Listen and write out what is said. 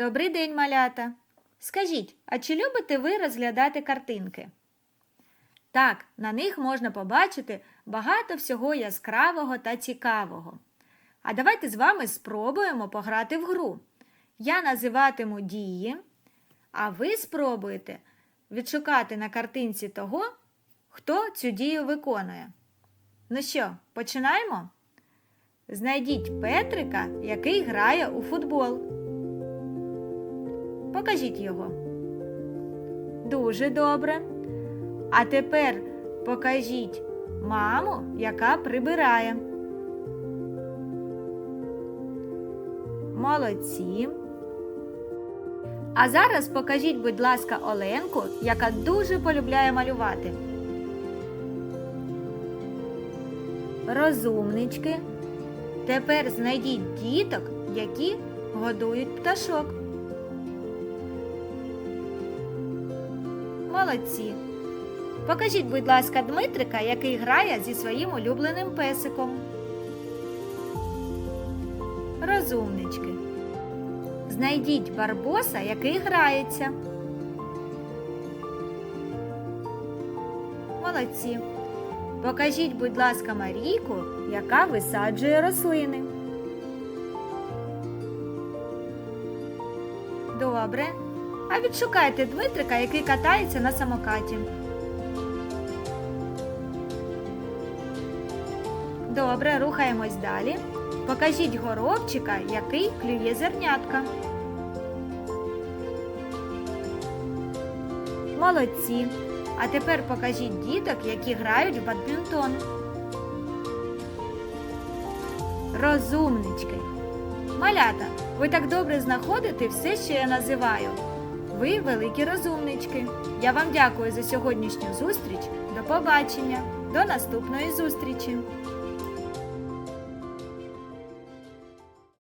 Добрий день, малята. Скажіть, а чи любите ви розглядати картинки? Так, на них можна побачити багато всього яскравого та цікавого. А давайте з вами спробуємо пограти в гру. Я називатиму дії, а ви спробуєте відшукати на картинці того, хто цю дію виконує. Ну що, починаємо? Знайдіть Петрика, який грає у футбол. Покажіть його. Дуже добре. А тепер покажіть маму, яка прибирає. Молодці. А зараз покажіть, будь ласка, Оленку, яка дуже полюбляє малювати. Розумнички. Тепер знайдіть діток, які годують пташок. Молодці. Покажіть, будь ласка, Дмитрика, який грає зі своїм улюбленим песиком. Розумнички. Знайдіть барбоса, який грається. Молодці. Покажіть, будь ласка, Марійку, яка висаджує рослини. Добре. А відшукайте Дмитрика, який катається на самокаті. Добре, рухаємось далі. Покажіть горобчика, який клює зернятка. Молодці. А тепер покажіть діток, які грають в бадмінтон. Розумнички. Малята, ви так добре знаходите все, що я називаю. Ви великі розумнички. Я вам дякую за сьогоднішню зустріч. До побачення. До наступної зустрічі!